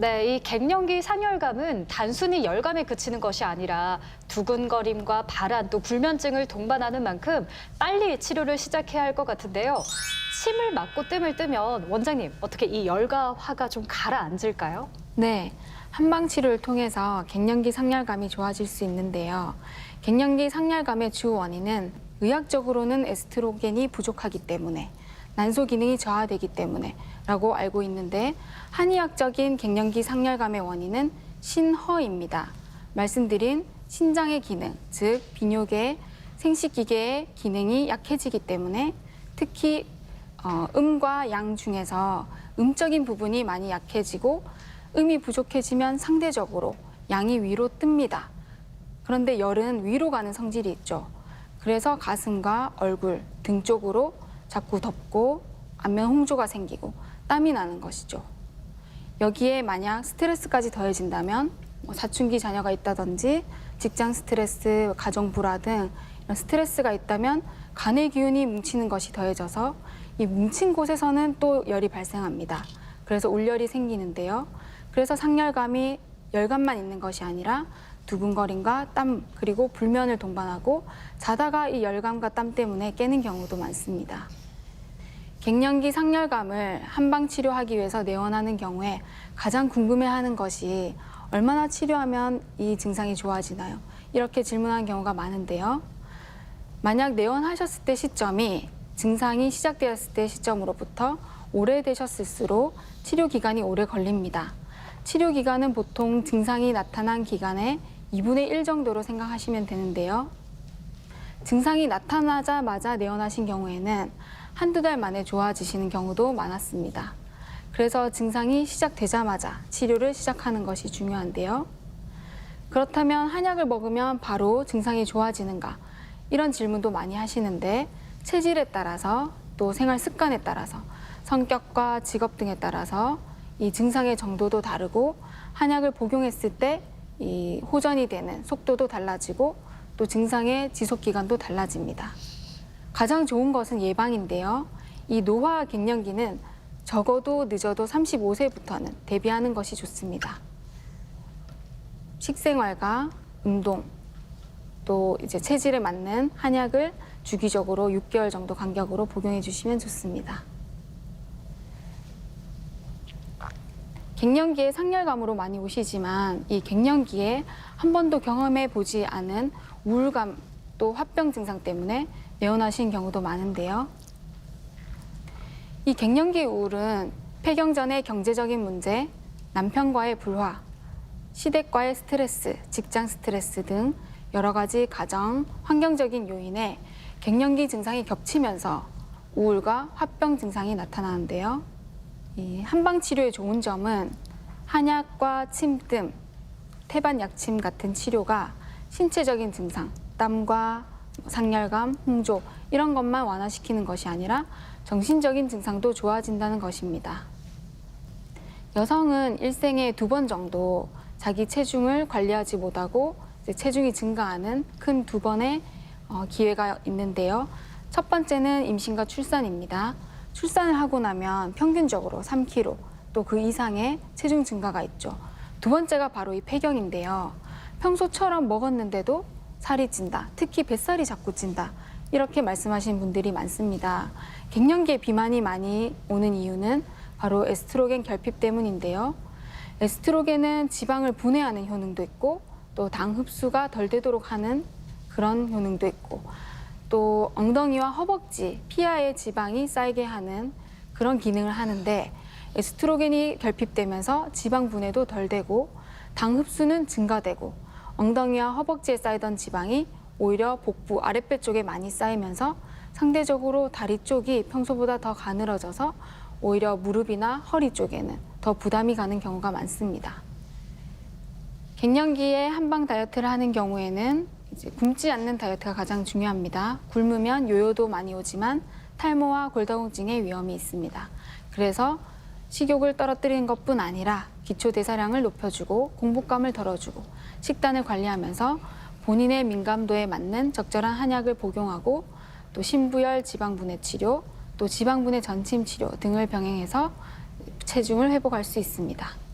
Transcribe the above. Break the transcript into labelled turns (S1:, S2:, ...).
S1: 네, 이 갱년기 상열감은 단순히 열감에 그치는 것이 아니라 두근거림과 발한 또 불면증을 동반하는 만큼 빨리 치료를 시작해야 할 것 같은데요. 침을 맞고 뜸을 뜨면 원장님 어떻게 이 열과 화가 좀 가라앉을까요?
S2: 네, 한방 치료를 통해서 갱년기 상열감이 좋아질 수 있는데요. 갱년기 상열감의 주 원인은 의학적으로는 에스트로겐이 부족하기 때문에 난소 기능이 저하되기 때문에 라고 알고 있는데 한의학적인 갱년기 상열감의 원인은 신허입니다. 말씀드린 신장의 기능, 즉 비뇨기의 생식기계의 기능이 약해지기 때문에 특히 어, 음과 양 중에서 음적인 부분이 많이 약해지고 음이 부족해지면 상대적으로 양이 위로 뜹니다. 그런데 열은 위로 가는 성질이 있죠. 그래서 가슴과 얼굴, 등 쪽으로 자꾸 덮고 안면 홍조가 생기고 땀이 나는 것이죠. 여기에 만약 스트레스까지 더해진다면 뭐 사춘기 자녀가 있다든지 직장 스트레스, 가정 불화 등 이런 스트레스가 있다면 간의 기운이 뭉치는 것이 더해져서 이 뭉친 곳에서는 또 열이 발생합니다. 그래서 울열이 생기는데요. 그래서 상열감이 열감만 있는 것이 아니라 두근거림과 땀 그리고 불면을 동반하고 자다가 이 열감과 땀 때문에 깨는 경우도 많습니다. 갱년기 상열감을 한방 치료하기 위해서 내원하는 경우에 가장 궁금해하는 것이 얼마나 치료하면 이 증상이 좋아지나요? 이렇게 질문하는 경우가 많은데요. 만약 내원하셨을 때 시점이 증상이 시작되었을 때 시점으로부터 오래되셨을수록 치료 기간이 오래 걸립니다. 치료 기간은 보통 증상이 나타난 기간의 2분의 1 정도로 생각하시면 되는데요. 증상이 나타나자마자 내원하신 경우에는 한두 달 만에 좋아지시는 경우도 많았습니다. 그래서 증상이 시작되자마자 치료를 시작하는 것이 중요한데요. 그렇다면 한약을 먹으면 바로 증상이 좋아지는가? 이런 질문도 많이 하시는데 체질에 따라서 또 생활 습관에 따라서 성격과 직업 등에 따라서 이 증상의 정도도 다르고 한약을 복용했을 때 이 호전이 되는 속도도 달라지고 또 증상의 지속 기간도 달라집니다. 가장 좋은 것은 예방인데요. 이 노화 갱년기는 적어도 늦어도 35세부터는 대비하는 것이 좋습니다. 식생활과 운동, 또 이제 체질에 맞는 한약을 주기적으로 6개월 정도 간격으로 복용해 주시면 좋습니다. 갱년기에 상열감으로 많이 오시지만 이 갱년기에 한 번도 경험해 보지 않은 우울감 또 화병 증상 때문에 내원하신 경우도 많은데요. 이 갱년기 우울은 폐경 전의 경제적인 문제, 남편과의 불화, 시댁과의 스트레스, 직장 스트레스 등 여러 가지 가정, 환경적인 요인에 갱년기 증상이 겹치면서 우울과 화병 증상이 나타나는데요. 이 한방 치료의 좋은 점은 한약과 침뜸, 태반 약침 같은 치료가 신체적인 증상, 땀과 상열감, 홍조 이런 것만 완화시키는 것이 아니라 정신적인 증상도 좋아진다는 것입니다. 여성은 일생에 두 번 정도 자기 체중을 관리하지 못하고 체중이 증가하는 큰 두 번의 어, 기회가 있는데요. 첫 번째는 임신과 출산입니다. 출산을 하고 나면 평균적으로 3kg 또 그 이상의 체중 증가가 있죠. 두 번째가 바로 이 폐경인데요. 평소처럼 먹었는데도 살이 찐다. 특히 뱃살이 자꾸 찐다. 이렇게 말씀하신 분들이 많습니다. 갱년기에 비만이 많이 오는 이유는 바로 에스트로겐 결핍 때문인데요. 에스트로겐은 지방을 분해하는 효능도 있고 또 당 흡수가 덜 되도록 하는 그런 효능도 있고 또 엉덩이와 허벅지, 피하에 지방이 쌓이게 하는 그런 기능을 하는데 에스트로겐이 결핍되면서 지방 분해도 덜 되고 당 흡수는 증가되고 엉덩이와 허벅지에 쌓이던 지방이 오히려 복부 아랫배 쪽에 많이 쌓이면서 상대적으로 다리 쪽이 평소보다 더 가늘어져서 오히려 무릎이나 허리 쪽에는 더 부담이 가는 경우가 많습니다. 갱년기에 한방 다이어트를 하는 경우에는 이제 굶지 않는 다이어트가 가장 중요합니다. 굶으면 요요도 많이 오지만 탈모와 골다공증의 위험이 있습니다. 그래서 식욕을 떨어뜨리는 것뿐 아니라 기초 대사량을 높여주고 공복감을 덜어주고 식단을 관리하면서 본인의 민감도에 맞는 적절한 한약을 복용하고 또 신부열 지방분해 치료, 또 지방분해 전침 치료 등을 병행해서 체중을 회복할 수 있습니다.